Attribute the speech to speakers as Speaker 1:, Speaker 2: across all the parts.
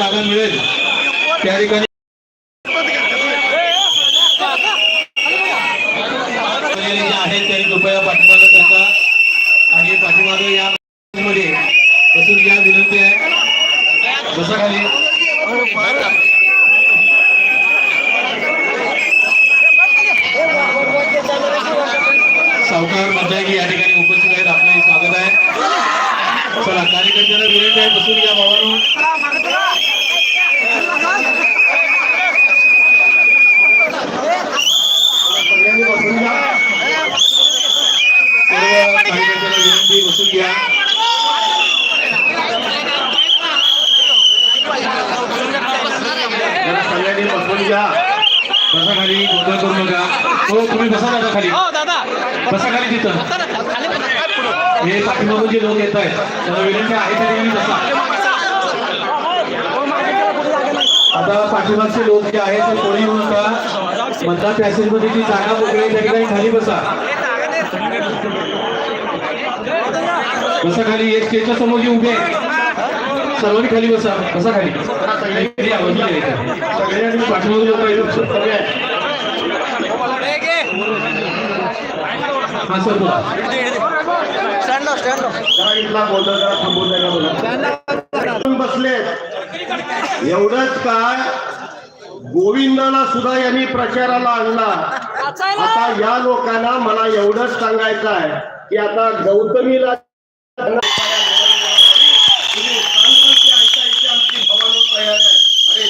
Speaker 1: जागा मिळेल त्या ठिकाणी जे आहेत त्यांनी कृपया पाठीमागं करता आणि पाठीमागं या मध्ये बसून या विनंती आहे बसा खाली सावकार मंडळी या ठिकाणी उपस्थित आहेत आपलं स्वागत आहे चला कार्यकर्त्यांना विनंती आहे बसून या भावानो सगळ्यांनी बसून घ्या सर्व कार्यकर्त्यांना विनंती बसून घ्या जरा सगळ्यांनी बसून घ्या बसा खाली गोंधळ करू नका हो तुम्ही बसा दादा खाली बसा तिथं हे पाठीमागून जे लोक येत आहेत त्याला विनंती आहे त्या ठिकाणी बसा आता पाठीमागचे लोक जे आहेत ते कोणी येऊ नका मतदार पॅसेजमध्ये जी जागा वगैरे त्या ठिकाणी खाली बसा. बसा खाली एक स्टेजच्या समोर जे उभे. सर्वांनी खाली बसा. बसा खाली. सगळ्यांनी आवाज दिले इथे. लोक आहेत सगळे आहेत. हा सर बोला
Speaker 2: जरा इथला बोलतो जरा थांबून द्यायला बोला. तुम्ही एवढंच काय गोविंदाला सुद्धा यांनी प्रचाराला आणला. आता या लोकांना मला एवढंच सांगायचं आहे की आता गौतमीला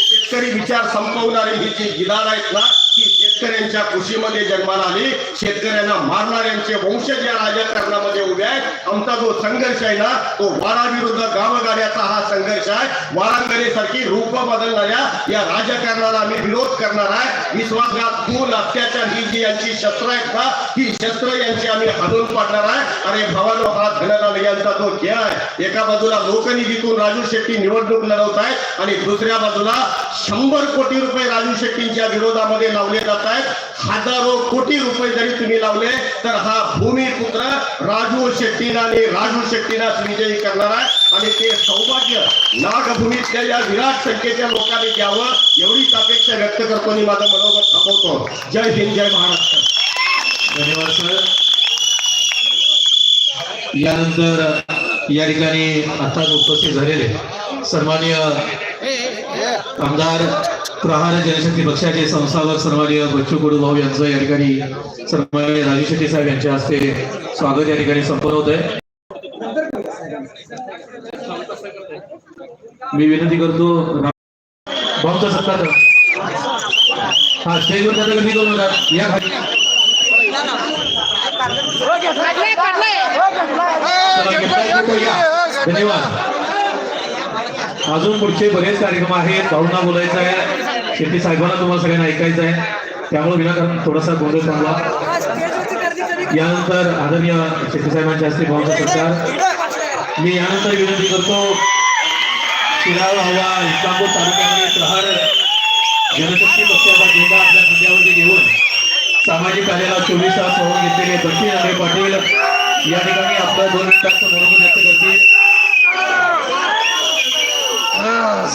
Speaker 2: शेतकरी विचार संपवणारे ही जी गिलाड आहेत ना की शेतकऱ्यांच्या कृषीमध्ये जन्माला आली. शेतकऱ्यांना मारणाऱ्यांचे वंशज या राजकारणामध्ये उभे आहेत आमचा जो संघर्ष आहे ना तो वारा विरुद्ध गावगाड्याचा हा संघर्ष आहे. वारांगणीसारखी रूप बदलणाऱ्या या राजकारणाला आम्ही विरोध करणार आहे. विश्वासघात मूल अत्याचार ही जी यांची शस्त्र आहेत ना ही शस्त्र यांची आम्ही हलून पाडणार आहे. अरे भवानो हा धनराज यांचा जो खेळ आहे एका बाजूला लोकनिधीतून राजू शेट्टी निवडणूक लढवत आहेत आणि दुसऱ्या बाजूला शंभर कोटी रुपये राजू शेट्टींच्या विरोधामध्ये लावले जात आहेत हजारो कोटी रुपये जरी तुम्ही लावले तर हा भूमिपुत्र राजू शेट्टीना आणि राजू शेट्टीनाच विजयी करणार आहे आणि ते सौभाग्य नागभूमीतल्या या विराट संख्येच्या लोकांनी द्यावं एवढीच अपेक्षा व्यक्त करतो आणि माझं मनोगत थांबवतो. जय हिंद जय महाराष्ट्र.
Speaker 1: धन्यवाद सर. यानंतर या ठिकाणी आताच उपस्थित झालेले सन्मान्य आमदार प्रहार जनशक्ती पक्षाचे संस्थापक सन्मान्य बच्चू कडू भाऊ यांचं या ठिकाणी सन्मान्य राजू शेट्टी साहेब यांच्या हस्ते स्वागत या ठिकाणी संपन्न होत आहे मी विनंती करतो भाऊचा सत्कार हा स्टेजवर त्याचा गर्दी करू नका या खाली. धन्यवाद. अजून पुढचे बरेच कार्यक्रम आहेत. भाऊना बोलायचं आहे. शेट्टी साहेबांना तुम्हाला सगळ्यांना ऐकायचं आहे. त्यामुळे विनाकारण थोडासा गोंधळ थांबला. यानंतर आदरणीय शेट्टी साहेबांच्या हस्ते भावना सरकार. मी यानंतर विनंती करतो शिराळ हवा इस्लामपूर तालुक्यामध्ये प्रहार जनशक्ती पक्षाचा झेंडा आपल्या खांद्यावरती घेऊन सामाजिक कार्याला चोवीस तास होऊन घेतलेले बंटी नागरे पाटील या ठिकाणी आपलं दोन मिनिटांचं मनोगत व्यक्त करतील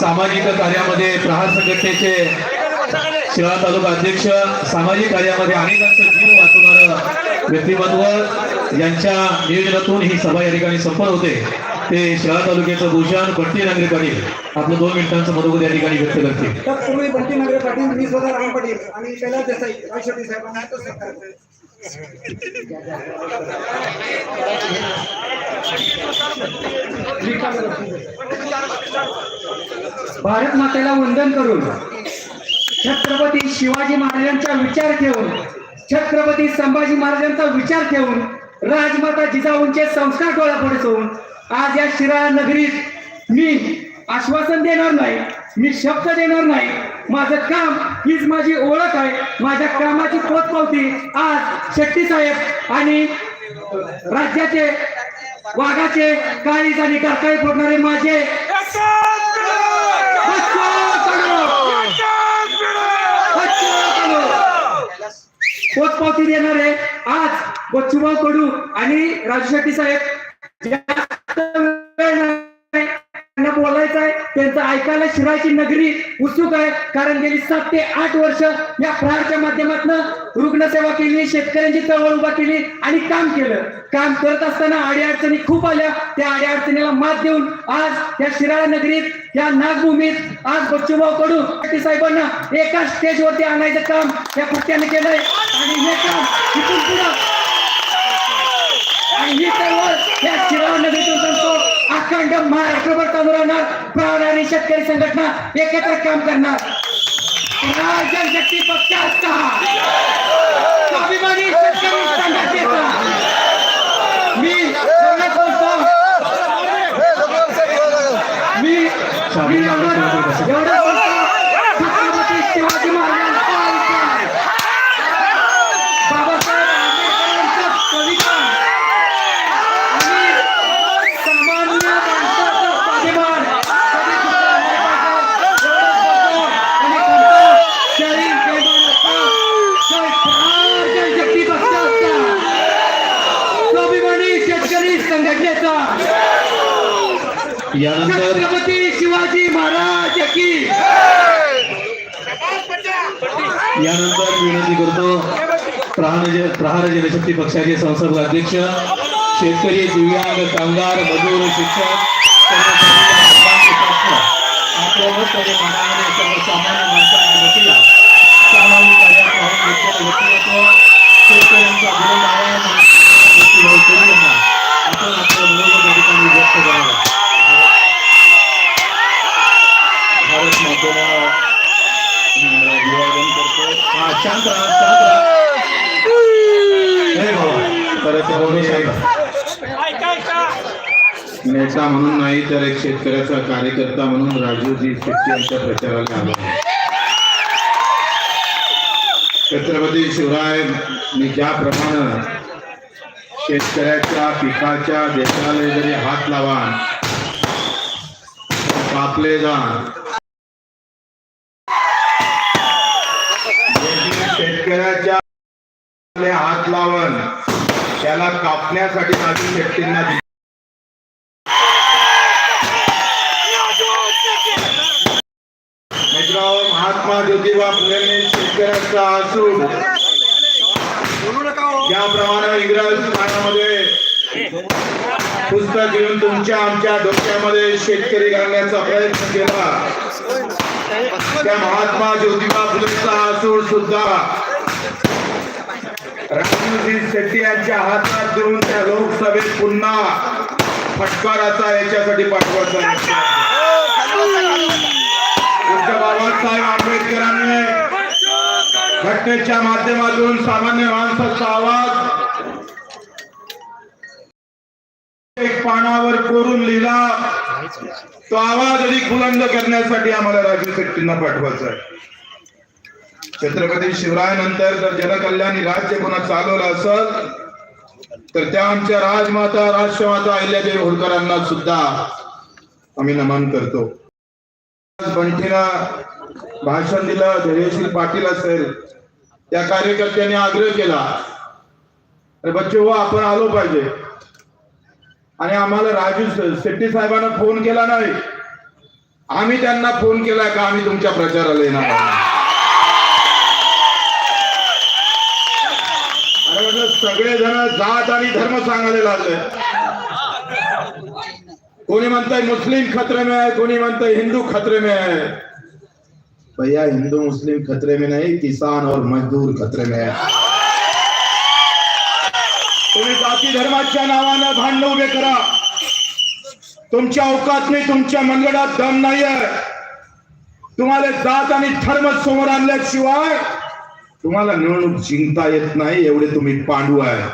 Speaker 1: सामाजिक कार्यामध्ये प्रहार संघटनेचे शिळा तालुका अध्यक्ष सामाजिक कार्यामध्ये अनेकांचं जीव वाचवणारं व्यक्तिमत्व यांच्या नियोजनातून ही सभा या ठिकाणी संपन्न होते. ते शिळा तालुक्याचं भूषण बट्टी नागरे पाटील आपलं दोन मिनिटांचं मनोगत या ठिकाणी व्यक्त करतील.
Speaker 3: तत्पूर्वी बंटी नगरे पाटील मी स्वतः राम पाटील आणि कैलास देसाई राष्ट्रपती साहेबांना भारत मातेला वंदन करून छत्रपती शिवाजी महाराजांचा विचार ठेवून छत्रपती संभाजी महाराजांचा विचार ठेवून राजमाता जिजाऊंचे संस्कार डोळ्यापुढे सोडून आज या शिराळा नगरीत मी आश्वासन देणार नाही मी शब्द देणार नाही माझं काम हीच माझी ओळख आहे. माझ्या कामाची पोचपावती आज शेट्टी साहेब आणि राज्याचे वाघाचे काळीज आणि कारकाळी फोडणारे माझे बच्चू कडू! बच्चू पोचपावती देणारे आज बच्चूभाऊ कडू आणि राजू शेट्टी साहेब. जास्त बोलायचं आहे त्यांचं ऐकायला शिरायची नगरी उत्सुक आहे. कारण गेली सात ते आठ वर्ष या प्रहारच्या माध्यमातून रुग्णसेवा केली शेतकऱ्यांची चळवळ उभा केली आणि काम केलं. काम करत असताना अडीअडचणी खूप आल्या. त्या अडीअडचणीला मात देऊन आज या शिराळा नगरीत या नागभूमीत आज बच्चूभाऊ कडू साहेबांना एका स्टेजवरती आणायचं काम या पट्ट्याने केलंय आणि हे काम इथून पुढं. आणि ही चळवळ या शिराळ नगरीतून अखंड महाराष्ट्रभर चालू राहणार. प्राण आणि शेतकरी संघटना एकत्र काम करणार. जनशक्ती पक्षाचा स्वाभिमानी शेतकरी संघटनेचा. मी मी बोलतो छत्रपती शिवाजी महाराजांचा विचार बाबासाहेब आंबेडकरांचा कविता आणि सामान्य माणसाचा स्वाभिमान कधी कुठला नाही पाहिजे. एवढंच बोलतो आणि म्हणतो, जय जय महाराष्ट्र, जय प्रहार जनशक्ती पक्षाचा स्वाभिमानी शेतकरी संघटनेचा
Speaker 1: यानंतर
Speaker 3: छत्रपती शिवाजी महाराज की.
Speaker 1: यानंतर विनंती करतो प्रहार ज- प्रहार जनशक्ती पक्षाचे संसद अध्यक्ष शेतकरी दिव्यांग कामगार मजूर शिक्षक
Speaker 4: नेता म्हणून नाही तर एक शेतकऱ्याचा कार्यकर्ता म्हणून राजूजी शेट्टी यांच्या प्रचाराला आलो. छत्रपती शिवराय मी ज्याप्रमाणे शेतकऱ्याच्या पिकाच्या देशाला जरी हात लावा कापले जा. शेतकऱ्याच्या हात लावण त्याला कापण्यासाठी राजू शेट्टींना महात्मा ज्योतिबा फुलेंनी शेतकऱ्याचा आसूड ज्याप्रमाणे इंग्रज काळामध्ये पुस्तक घेऊन तुमच्या आमच्या डोक्यामध्ये शेतकरी घालण्याचा प्रयत्न केला. त्या महात्मा ज्योतिबा फुलेंचा आसूड सुद्धा रामजी शेट्टी यांच्या हातात देऊन त्या लोकसभेत पुन्हा फटकाराचा याच्यासाठी पाठवायचा घटनेच्या माध्यमातून सामान्य माणसाचा आवाज एक पानावर कोरून लिहिला. तो आवाज अधिक बुलंद करण्यासाठी आम्हाला राजू शेट्टींना पाठवायचा आहे. छत्रपती शिवरायानंतर जर जनकल्याणी राज्य पुन्हा चालवलं असल तर त्या आमच्या राजमाता राष्ट्रमाता अहिल्यादेवी होळकरांना सुद्धा आम्ही नमन करतो. बंटीला भाषण दिलं धैर्यशील पाटील असेल त्या कार्यकर्त्यांनी आग्रह केला. अरे बच्चे हो आपण आलो पाहिजे. आणि आम्हाला राजू शेट्टी साहेबांना फोन केला नाही. आम्ही त्यांना फोन केला का आम्ही तुमच्या प्रचाराला येणार अरे म्हटलं सगळे जण जात आणि धर्म सांगायला लागले. कोणी म्हणताय मुस्लिम खतरे में आहे कोणी म्हणताय हिंदू खतरे में आहे. भैया हिंदू मुस्लिम खतरे में नहीं किसान और मजदूर खतरे में है। तुम्ही जाती धर्माच्या नावानं भांडण उभे करा. तुमच्या अवकात नाही तुमच्या मनगडात दम नाही आहे तुम्हाला जात आणि धर्म समोर आणल्याशिवाय तुम्हाला निवडणूक जिंकता येत नाही एवढे तुम्ही पांडू आहे.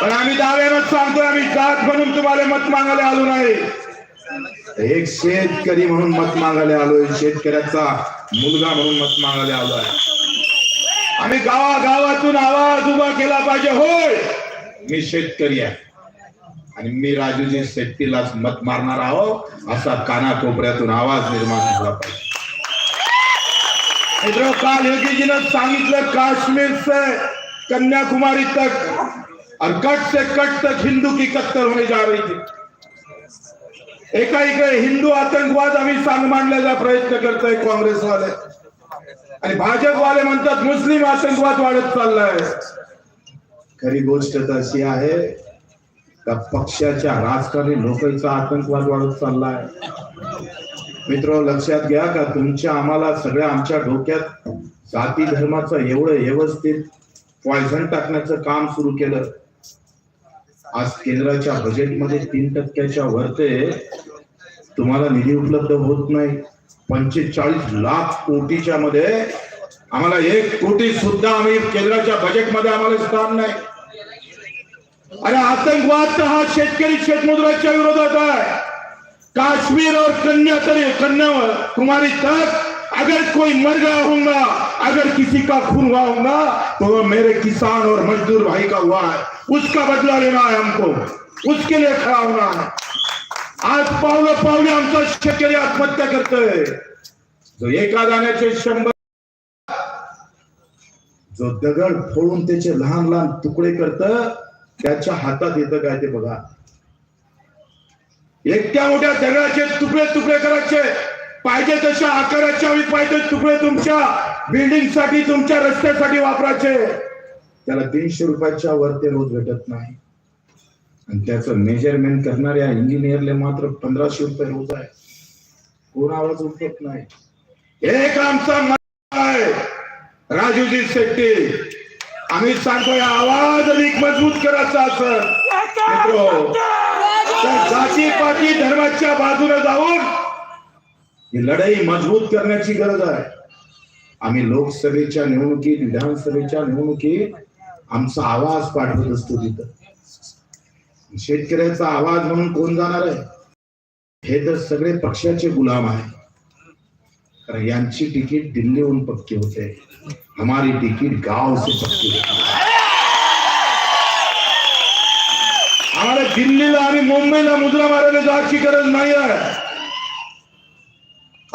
Speaker 4: पण आम्ही दाव्यानं सांगतोय आम्ही जात म्हणून तुम्हाला मत मागायला आलो नाही. एक शेतकरी म्हणून मत मागायला आलोय शेतकऱ्याचा मुलगा म्हणून मत मागायला आलोय. आम्ही गावागावातून आवाज उभा केला पाहिजे होय! मी शेतकरी आहे. आणि मी राजूजी शेट्टीलाच मत मारणार आहो असा कानाकोपऱ्यातून आवाज निर्माण झाला पाहिजे. मित्रों काल योगीजीनं सांगितलं काश्मीर से कन्याकुमारी तक और कट से कट तक हिंदू की कत्तर होने जा रही थी. एका इकडे हिंदू आतंकवाद आम्ही सांग मांडण्याचा प्रयत्न करतोय काँग्रेसवाले. आणि भाजपवाले म्हणतात मुस्लिम आतंकवाद वाढत चाललाय. खरी गोष्ट तर अशी आहे का पक्षाच्या राजकारणी लोकांचा आतंकवाद वाढत चाललाय? मित्र लक्षात घ्या का तुमच्या आम्हाला सगळ्या आमच्या डोक्यात जाती धर्माचं एवढं व्यवस्थित पॉयझन टाकण्याचं काम सुरू केलं. आज केंद्राच्या बजेटमध्ये तीन टक्क्याच्या वरते तुम्हाला निधी उपलब्ध होत नाही. पंचेचाळीस लाख कोटीच्या मध्ये आम्हाला एक कोटी सुद्धा आम्ही केंद्राच्या बजेटमध्ये आम्हाला स्थान नाही. अरे आतंकवाद तर हा शेतकरी शेतमजुराच्या विरोधात आहे. काश्मीर और कन्यावर कुमारी तक अगर कोई मर गया होगा अगर किसी का खून हुआ होगा तो वो मेरे किसान और मजदूर भाई का हुआ है। उसका बदला लेना है हमको। उसके लिए खड़ा होना है। आज पावलं पावले आमचा शेतकरी आत्महत्या करतोय जो एका दाण्याचे शंभर जो दगड फोडून त्याचे लहान लहान तुकडे करत त्याच्या हातात येतं काय ते बघा. एकट्या मोठ्या दगडाचे तुकडे तुकडे करायचे. पाहिजे तशा आकाराचे आम्ही पाहिजे तुकडे तुमच्या बिल्डिंगसाठी तुमच्या रस्त्यासाठी वापरायचे. त्याला तीनशे रुपयाच्या वर ते रोज भेटत नाही. आणि त्याचं मेजरमेंट करणाऱ्या इंजिनियरले मात्र पंधराशे रुपये रोज आहे. कोण आवाज उठत नाही. एक आमचा राजूजी शेट्टी. आम्ही सांगतोय आवाज अधिक मजबूत करायचा असं जाती पाती धर्माच्या बाजूने जाऊन ही लढाई मजबूत करण्याची गरज आहे. आम्ही लोकसभेच्या निवडणुकीत विधानसभेच्या निवडणुकीत आमचा आवाज पाठवत असतो तिथं. शेतकऱ्याचा आवाज म्हणून कोण जाणार आहे? हे तर सगळे पक्षाचे गुलाम आहे कारण यांची तिकीट दिल्लीहून पक्की होते. हमारी तिकीट गाव से पक्की होते. आम्हाला दिल्लीला आणि मुंबईला मुद्रा मारायला जायची गरज नाही आहे.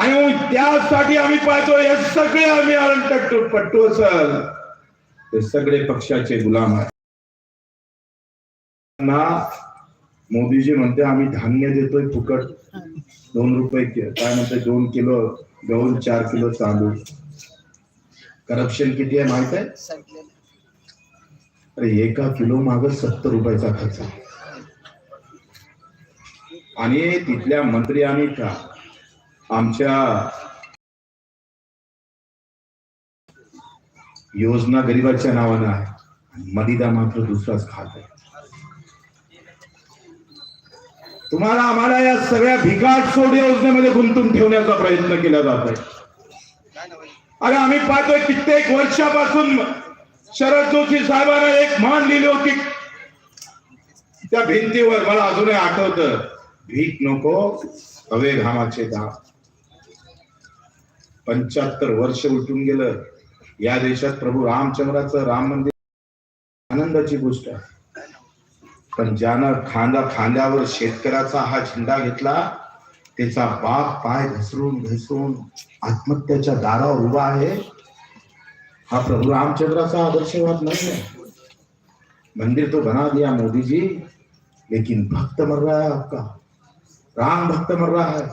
Speaker 4: आणि त्यासाठी आम्ही पाहतो हे सगळे आम्ही अळंटट्टू पट्टू असल. ते सगळे पक्षाचे गुलाम आहेत. ना मोदीजी म्हणते आम्ही धान्य देतोय फुकट. दोन रुपये काय म्हणते दोन किलो गहू चार किलो तांदूळ करप्शन किती आहे माहीत आहे? अरे एका किलो माग सत्तर रुपयाचा खर्च. आणि तिथल्या मंत्री आणि का? आमच्या योजना गरीबाच्या नावानं आहे. आणि मदिदा मात्र दुसराच खात आहे. तुम्हाला आम्हाला या सगळ्या भिकाट सोड योजनेमध्ये गुंतून ठेवण्याचा प्रयत्न केला जात आहे. अरे आम्ही पाहतोय कित्येक वर्षापासून शरद जोशी साहेबांना एक मान लिहिली होती. त्या भिंतीवर मला अजूनही आठवतं भीक नको हवे घामाचे दाब पंच्याहत्तर वर्ष उलटून गेलं. या देशात प्रभू रामचंद्राचं राम मंदिर आनंदाची गोष्ट आहे. पण ज्यानं खांदा खांद्यावर शेतकऱ्याचा हा झेंडा घेतला त्याचा बाप पाय घसरून घसरून आत्महत्याच्या दारावर उभा आहे. हा प्रभू रामचंद्राचा आदर्शवाद नाही आहे. मंदिर तो बना दिया मोदी जी लेकिन भक्त मर रहा है आपका. राम भक्त मर रहा है.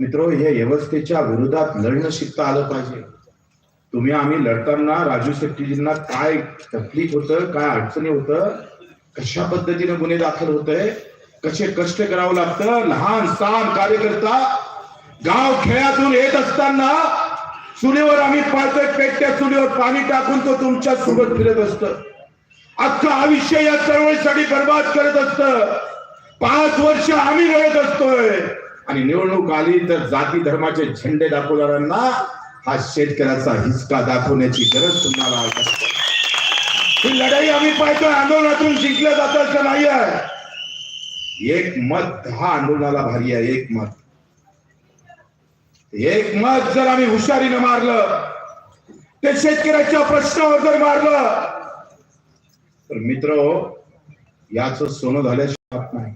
Speaker 4: मित्र हे व्यवस्थेच्या विरोधात लढणं शिकता आलं पाहिजे. तुम्ही आम्ही लढताना राजू शेट्टीजींना काय तकलीफ होतं काय अडचणी होतं कशा पद्धतीने गुन्हे दाखल होत आहे कसे कष्ट करावं लागतं लहान सहान कार्यकर्ता गाव खेळातून येत असताना चुलीवर आम्ही पाळतोय पेटत्या चुलीवर पाणी टाकून तो तुमच्यासोबत फिरत असत. अख्खं आयुष्य या चळवळीसाठी बर्बाद करत असत. पाच वर्ष आम्ही लढत असतोय. आणि निवडणूक आली तर जाती धर्माचे झेंडे दाखवणाऱ्यांना हा शेतकऱ्याचा हिसका दाखवण्याची गरज तुम्हाला ही लढाई आम्ही पाहतोय आंदोलनातून जिंकलं जातं असं नाही आहे एक मत हा आंदोलनाला भारी आहे एक मत. एक मत जर आम्ही हुशारीनं मारलं ते शेतकऱ्याच्या प्रश्नावर जर मारलं तर मित्र याच सोनं झाल्याशिवाय नाही.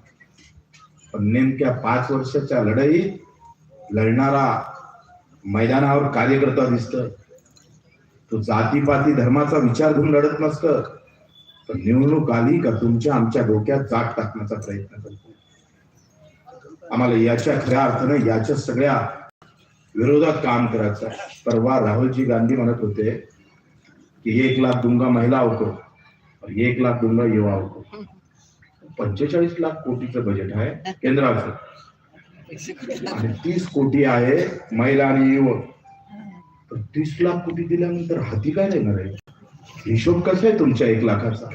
Speaker 4: पण नेमक्या पाच वर्षाच्या लढाईत लढणारा मैदानावर कार्यकर्ता दिसत तो जातीपाती धर्माचा विचार घेऊन लढत नसत पण निवडणूक आली का तुमच्या आमच्या डोक्यात जाट टाकण्याचा प्रयत्न करतो आम्हाला याच्या खऱ्या अर्थानं याच्या सगळ्या विरोधात काम करायचं परवा राहुलजी गांधी म्हणत होते की एक लाख दुंगा महिला होतो एक लाख दुंगा युवा होतो. पंचेचाळीस लाख कोटीचं बजेट आहे केंद्राचं. आणि तीस कोटी आहे महिला आणि युवक. तर तीस लाख कोटी दिल्यानंतर हाती काय देणार आहे? हिशोब कसा आहे तुमच्या एक लाखाचा?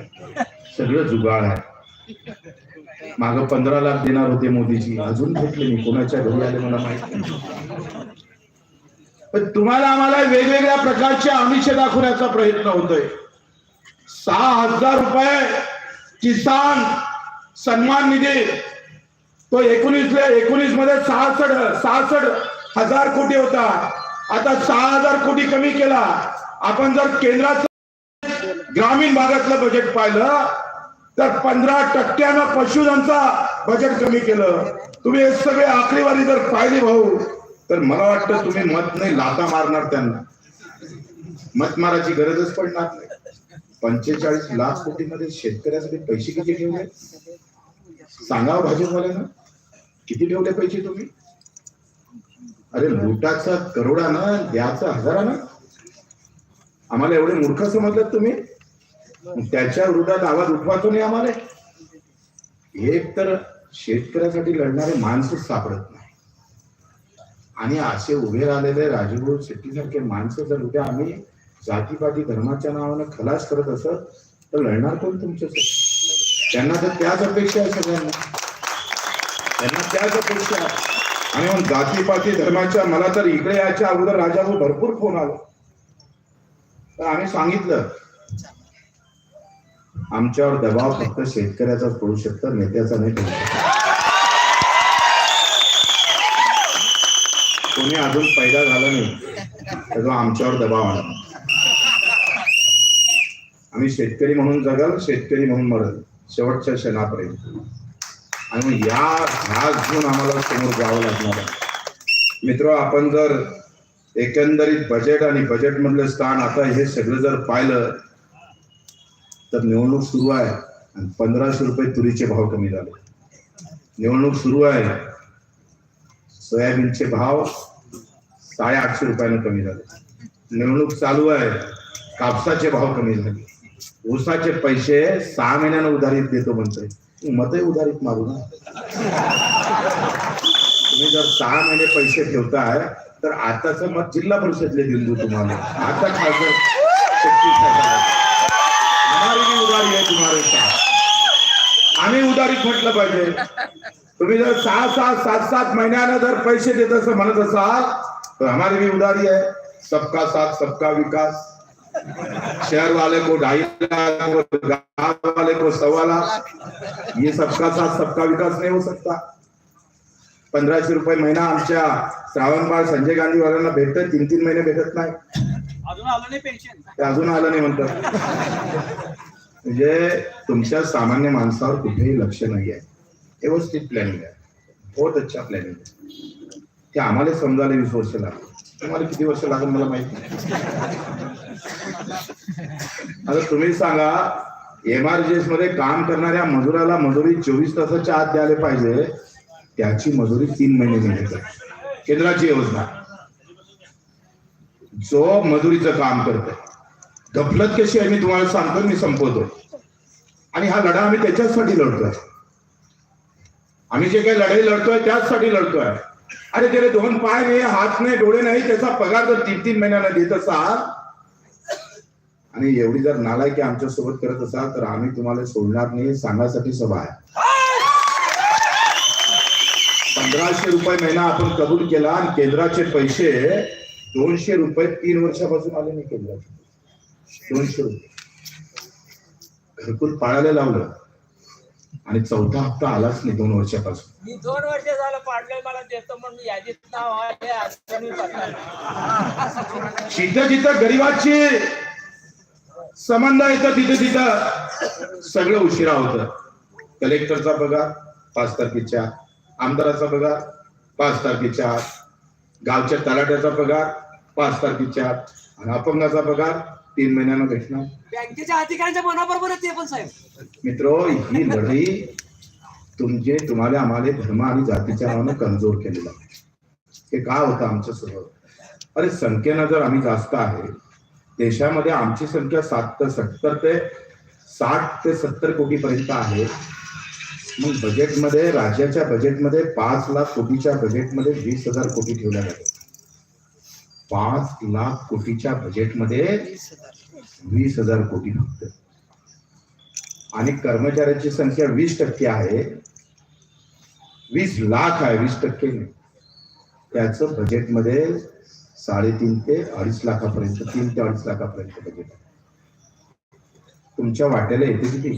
Speaker 4: सगळं जुगाळ आहे. माग पंधरा लाख देणार होते मोदीजी. अजून भेटले मी कोणाच्या घरी आले मला माहीत नाही. पण तुम्हाला आम्हाला वेगवेगळ्या प्रकारचे आमिष दाखवण्याचा प्रयत्न होतोय. सहा हजार रुपये किसान सन्मान निधी. तो एकोणीस एकोणीसमध्ये सहासष्ट सहासष्ट हजार कोटी होता. आता सहा हजार कोटी कमी केला. आपण जर केंद्राचं ग्रामीण भागातलं बजेट पाहिलं तर पंधरा टक्क्यानं पशुधनचा बजेट कमी केलं. तुम्ही हे सगळे आकडेवारी जर पाहिली भाऊ तर मला वाटतं तुम्ही मत नाही लाता मारणार त्यांना. मत मारायची गरजच पडणार नाही. पंचेचाळीस लाख कोटीमध्ये शेतकऱ्यासाठी पैसे किती ठेवले? सांगा हो भाजपवाल्यांना किती ठेवले पैसे तुम्ही? अरे लुटाचा करोडानं द्याचा हजारानं. आम्हाला एवढे मूर्ख समजलं तुम्ही? त्याच्या विरोधात आवाज उठवायचो नाही आम्हाला. एक तर शेतकऱ्यासाठी लढणारे माणसं सापडत नाही. आणि असे उभे राहिलेले राजगुरू शेट्टी सारखे माणसं जर उद्या आम्ही जातीपाती धर्माच्या नावानं खलास करत असत तर लढणार कोण तुमच्यासाठी? त्यांना तर त्याच अपेक्षा आहे सगळ्यांना. त्यांना त्याच अपेक्षा आणि मग जातीपाती धर्माच्या मला तर इकडे याच्या अगोदर राजाभाऊ भरपूर फोन आला. तर आम्ही सांगितलं आमच्यावर दबाव फक्त शेतकऱ्याचाच पडू शकतो नेत्याचा नाही पडू शकत. कोणी अजून पैदा झाला नाही तर तो आमच्यावर दबाव आणा. आम्ही शेतकरी म्हणून जगाल शेतकरी म्हणून मरल. शेवटच्या क्षणापर्यंत. आणि मग या ह्या घेऊन आम्हाला समोर जावं लागणार आहे. मित्र आपण जर एकंदरीत बजेट आणि बजेट मधलं स्थान आता हे सगळं जर पाहिलं तर निवडणूक सुरू आहे आणि पंधराशे रुपये तुरीचे भाव कमी झाले. निवडणूक सुरू आहे. सोयाबीनचे भाव साडे आठशे रुपयानं कमी झाले. निवडणूक चालू आहे. कापसाचे भाव कमी झाले. ऊसाचे पैसे सहा महिन्यानं उधारीत देतो म्हणतोय. मतही उधारीत मागू ना. तुम्ही जर सहा महिने पैसे ठेवताय तर आताच मत जिल्हा परिषदले देऊन देऊ तुम्हाला. आता खासदार उधारी आहे तुम्हाला आम्ही उधारीत म्हटलं पाहिजे. तुम्ही जर सहा सहा सात सात महिन्यानं जर पैसे देत असं म्हणत असाल तर आम्हाला उधारी आहे. सबका साथ सबका विकास. शहर वाले को ढाई लाख गांव वाले को सवा लाख। ये सबका साथ सबका विकास नहीं हो सकता। पंधराशे रुपये महिना आमच्या श्रावणबाळ संजय गांधी वाल्यांना भेटत तीन तीन महिने भेटत नाही.
Speaker 5: अजून आलं नाही पेन्शन?
Speaker 4: ते अजून आलं नाही म्हणतात. म्हणजे तुमच्या सामान्य माणसावर कुठेही लक्ष नाही आहे. व्यवस्थित प्लॅनिंग आहे. बहुत अच्छा प्लॅनिंग आहे. ते आम्हाला समजायला वीस वर्ष लागतील तुम्हाला किती वर्ष लागेल मला माहीत नाही. आता तुम्ही सांगा एमआरजीएसमध्ये काम करणाऱ्या मजुराला मजुरी चोवीस तासाच्या आत द्यायला पाहिजे त्याची मजुरी तीन महिने मिळते केंद्राची योजना. जो मजुरीचं काम करतोय. गफलत कशी आहे मी तुम्हाला सांगतो मी संपवतो. आणि हा लढा आम्ही त्याच्याचसाठी लढतोय. आम्ही जे काही लढाई लढतोय त्याचसाठी लढतोय. अरे त्याला दोन पाय नाही हात नाही डोळे नाही त्याचा पगार जर तीन तीन महिन्याला देत असाल आणि एवढी जर नालायकी आमच्यासोबत करत असाल तर आम्ही तुम्हाला सोडणार नाही सांगण्यासाठी सभा आहे. पंधराशे रुपये महिना आपण कबूल केला आणि केंद्राचे पैसे दोनशे रुपये तीन वर्षापासून आले नाही केंद्राचे. दोनशे रुपये. घरकुल पाळायला लावलं. आणि चौथा हप्ता आलाच नाही दोन वर्षापासून
Speaker 5: मी दोन वर्ष झालं पाडलंय मला देतो म्हणून यादीत नाव आहे असं मी पत्ता
Speaker 4: जिथं जिथं गरिबाची संबंध येतं तिथे तिथं सगळं उशिरा होतं कलेक्टरचा पगार पाच तारखेच्या. आमदाराचा पगार पाच तारखेच्या आत. गावच्या तलाट्याचा पगार पाच तारखेच्या आत. आणि अपंगाचा पगार तीन महिन्यानं भेटणार
Speaker 5: बँकेच्या अधिकाऱ्यांच्या मनाबरोबर ते पण साहेब
Speaker 4: मित्र ही लढाई तुमचे तुम्हाला आम्हाला धर्म आणि जातीच्या नावानं कमजोर केलेलं. हे का होतं आमच्यासोबत अरे संख्येनं जर आम्ही जास्त आहे देशामध्ये आमची संख्या सात ते सत्तर ते साठ ते सत्तर कोटी पर्यंत आहे. मग बजेटमध्ये राज्याच्या बजेटमध्ये पाच लाख कोटीच्या बजेटमध्ये वीस हजार कोटी ठेवल्या जातात. पाच लाख कोटीच्या बजेटमध्ये वीस हजार कोटी फक्त. आणि कर्मचाऱ्यांची संख्या वीस टक्के आहे. वीस लाख आहे वीस टक्के. त्याचं बजेटमध्ये साडेतीन ते अडीच लाखापर्यंत तीन ते अडीच लाखापर्यंत बजेट आहे. तुमच्या वाट्याला येते किती?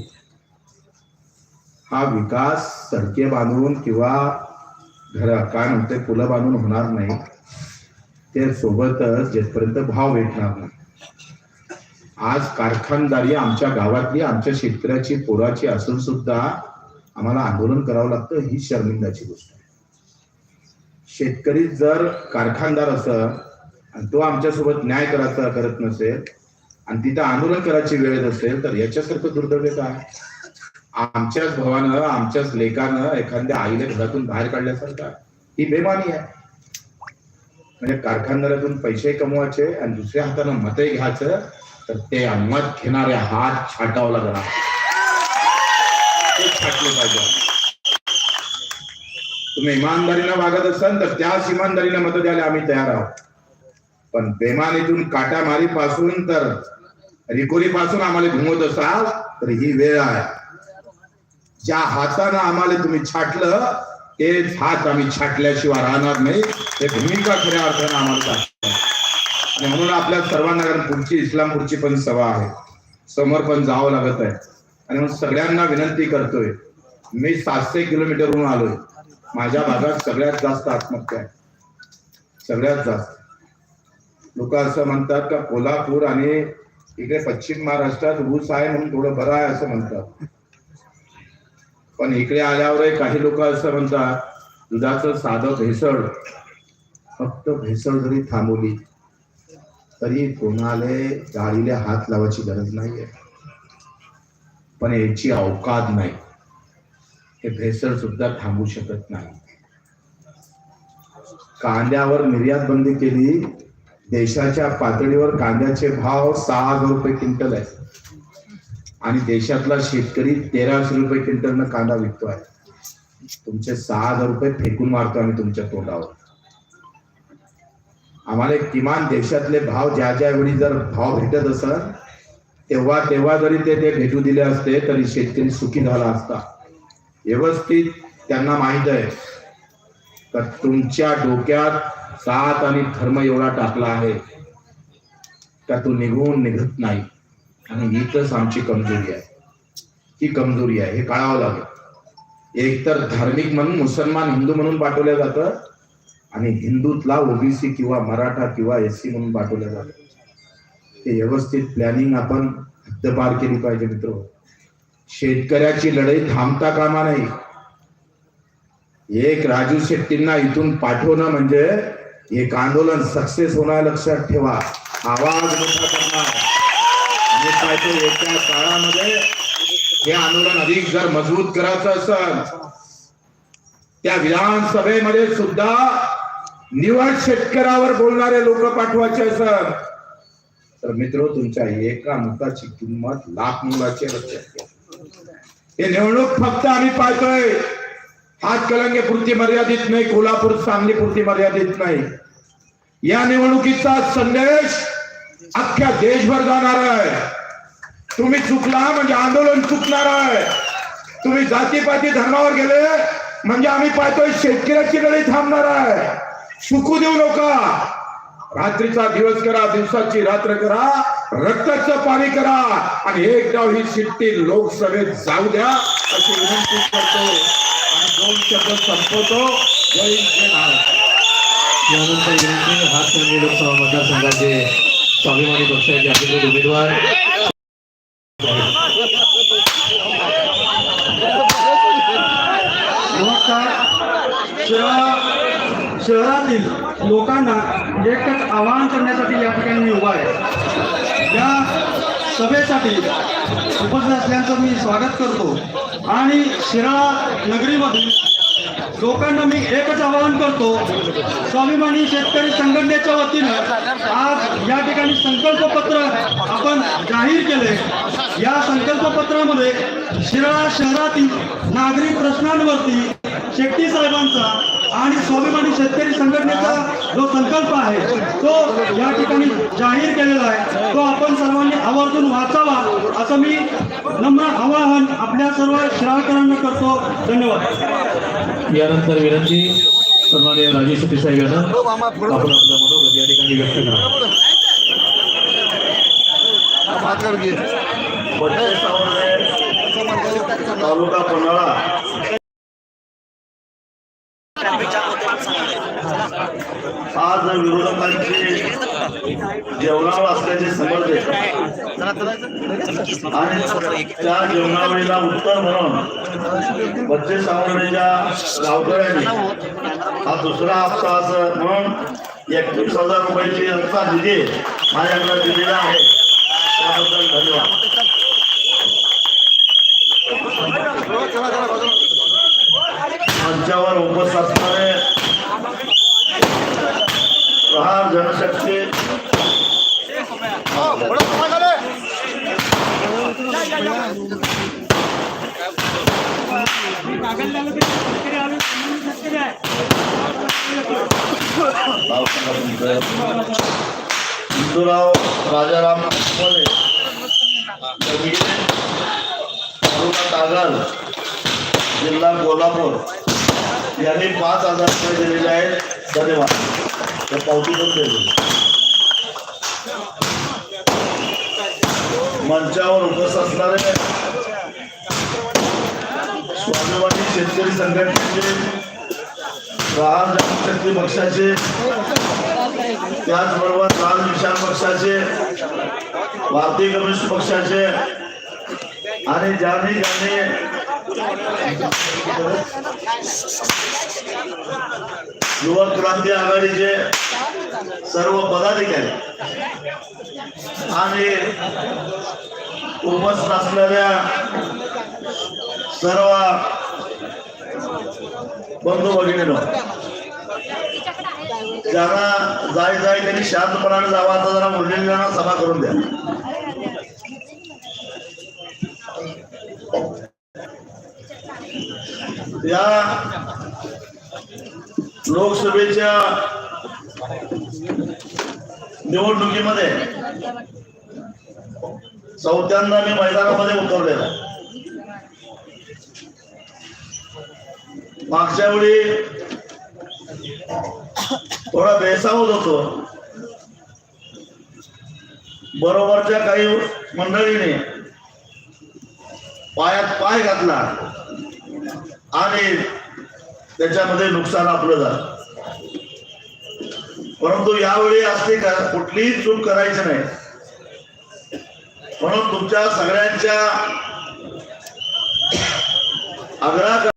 Speaker 4: हा विकास सडके बांधून किंवा घर काय म्हणते पुलं बांधून होणार नाही. ते सोबतच जेथपर्यंत भाव भेटणार नाही. आज कारखानदारी आमच्या गावातली आमच्या शेतकऱ्याची पोराची असून सुद्धा आम्हाला आंदोलन करावं लागतं ही शर्मिंदाची गोष्ट आहे. शेतकरी जर कारखानदार असं आणि तो आमच्यासोबत न्याय करायचा करत नसेल आणि तिथं आंदोलन करायची वेळ असेल तर याच्यासारखं दुर्दैव काय? आमच्याच भावानं आमच्याच लेखानं एखाद्या आईला घरातून बाहेर काढल्यासारखा ही बेमानी आहे. म्हणजे कारखानदारातून पैसे कमवायचे आणि दुसऱ्या हातानं मतही घ्यायचं तर ते मत घेणारे हात छाटावं लागणार. छाटले पाहिजे. तुम्ही इमानदारीनं वागत असाल तर त्याच इमानदारीनं मत द्यायला आम्ही तयार आहोत. पण बेमानीतून काटामारी पासून तर रिकोरी पासून आम्हाला घुमवत असाल तर ही वेळ आहे. ज्या हातानं आम्हाला तुम्ही छाटलं तेच हात आम्ही छाटल्याशिवाय राहणार नाही. हे भूमिका खऱ्या अर्थानं आम्हाला आणि म्हणून आपल्या सर्वांना कारण पुढची इस्लामपूरची पण सभा आहे समोर पण जावं लागत आहे. आणि म्हणून सगळ्यांना विनंती करतोय मी सातशे किलोमीटरहून आलोय. माझ्या भागात सगळ्यात जास्त आत्महत्या आहे. सगळ्यात जास्त. लोक असं म्हणतात का कोल्हापूर आणि इकडे पश्चिम महाराष्ट्रात ऊस आहे म्हणून थोडं बरं आहे असं म्हणतात. पण इकडे आल्यावर काही लोक असं म्हणतात दुधाचं साधं भेसळ फक्त भेसळ जरी थांबवली तरी कोणाला गाडीला हात लावायची गरज नाहीये. पण याची अवकाद नाही. हे भेसळ सुद्धा थांबू शकत नाही. कांद्यावर निर्यात बंदी केली देशाच्या पातळीवर कांद्याचे भाव सहा हजार रुपये क्विंटल आहे आणि देशातला शेतकरी तेराशे रुपये क्विंटलनं कांदा विकतोय. तुमचे सहा हजार रुपये फेकून मारतो आम्ही तुमच्या तोंडावर. आम्हाला किमान देशातले भाव ज्या ज्या वेळी जर भाव भेटत असत तेव्हा तेव्हा जरी ते ते भेटू दिले असते तरी शेतकरी सुखी झाला असता. व्यवस्थित त्यांना माहीत आहे. तर तुमच्या डोक्यात सात आणि धर्म एवढा टाकला आहे. का तो निघून निघत नाही. आणि हीच आमची कमजोरी आहे. ही कमजोरी आहे. हे कळावं लागेल. एकतर धार्मिक म्हणून मुसलमान हिंदू म्हणून पाठवलं जातं आणि हिंदूतला ओबीसी किंवा मराठा किंवा एससी म्हणून पाठवलं जातं. ते व्यवस्थित प्लॅनिंग आपण हद्दपार केली पाहिजे मित्र. शेतकऱ्याची लढाई थांबता कामा नाही. एक राजू शेट्टींना इथून पाठवणं म्हणजे एक आंदोलन सक्सेस होणार लक्षात ठेवा. आवाज मोठा करणार. आणि काय ते येत्या काळामध्ये हे आंदोलन अधिक जर मजबूत करायचं असेल त्या विधानसभेमध्ये सुद्धा निवास शेतकऱ्यावर बोलणारे लोक पाठवायचे असेल तर मित्र तुमच्या एका मताची किंमत लाख मुलाची हे निवडणूक फक्त आम्ही पाहतोय हात कलंगे पुरती मर्यादित नाही कोल्हापूर सांगली पुरती मर्यादित नाही. या निवडणुकीचा संदेश अख्ख्या देशभर जाणार आहे. तुम्ही चुकला म्हणजे आंदोलन चुकणार आहे. तुम्ही जातीपाती धर्मावर गेले म्हणजे आम्ही पाहतोय शेतकऱ्याची गळी थांबणार आहे. सुकू देऊ नका. रात्रीचा दिवस करा दिवसाची रात्र करा रक्ताचं पाणी करा आणि एक डाव ही शिट्टी लोकसभेत जाऊ द्या. अशी विनंती करतो आणि दोन शब्द संपवतो. जय हिंद, जय
Speaker 1: यानंतर विनंती लोकसभा मतदारसंघाचे स्वाभिमानी पक्षाचे अधिकृत उमेदवार.
Speaker 3: नमस्कार. शिरा
Speaker 6: शहरातील लोकांना एकच आवाहन करण्यासाठी या ठिकाणी मी उभा आहे. या सभेसाठी उपस्थित असल्याचं मी स्वागत करतो. आणि शिराळा नगरीमधील लोकांना मी एकच आवाहन करतो स्वाभिमानी शेतकरी संघटनेच्या वतीनं आज या ठिकाणी संकल्पपत्र आपण जाहीर केले या संकल्पपत्रामध्ये शिराळा शहरातील नागरिक प्रश्नांवरती शेट्टी साहेबांचा आणि स्वाभिमानी शेतकरी संघटनेचा जो संकल्प आहे तो या ठिकाणी जाहीर केलेला आहे. तो आपण सर्वांनी आवर्जून वाचावा असं मी नम्र आवाहन आपल्या सर्व शिराळकरांना करतो. धन्यवाद.
Speaker 1: यानंतर विनंती सन्माननीय राजेश शेट्टी साहेब यांना. आपण आपलं मनोगत या ठिकाणी व्यक्त करा.
Speaker 7: तालुका पन्हाळा आज विरोधकांचे जेवणावर असल्याचे समजले आणि त्या जेवणावळीला उत्तर म्हणून बच्चे सावरणेच्या गावकऱ्यांनी हा दुसरा हप्ता असं म्हणून एकवीस हजार रुपयाची अंका निधी माझ्याकडे दिलेला आहे. त्याबद्दल धन्यवाद मंचावर उपस्थित असणारे प्रहार जनशक्ती हिंदूराव राजाराम अकोले कागल जिल्हा कोल्हापूर. यांनी पाच हजार रुपये दिलेले आहेत. धन्यवाद. त्या पावती पण दिले मंचावर उपस्थित असणारे स्वाभिमानी शेतकरी संघटनेचे प्रहार शक्ती पक्षाचे त्याचबरोबर लाल निशान पक्षाचे भारतीय कम्युनिस्ट पक्षाचे आणि ज्याने ज्याने युवक क्रांती आघाडीचे सर्व पदाधिकारी आणि उपस्थित असलेल्या सर्व बंधू भगिनीनो ज्यांना जाय जाय त्यांनी शांतपणाने जावा. आता जरा मुलींना सभा करून द्या. या लोकसभेच्या निवडणुकीमध्ये चौथ्यांदा मी मैदानामध्ये उतरलेला मागच्या वेळी थोडा बेसावत होतो. बरोबरच्या काही मंडळीने पायात पाय घातला आणि त्याच्यामध्ये नुकसान आपलं झालं. परंतु यावेळी असते का कुठलीही चूक करायची नाही. म्हणून तुमच्या सगळ्यांच्या आग्रह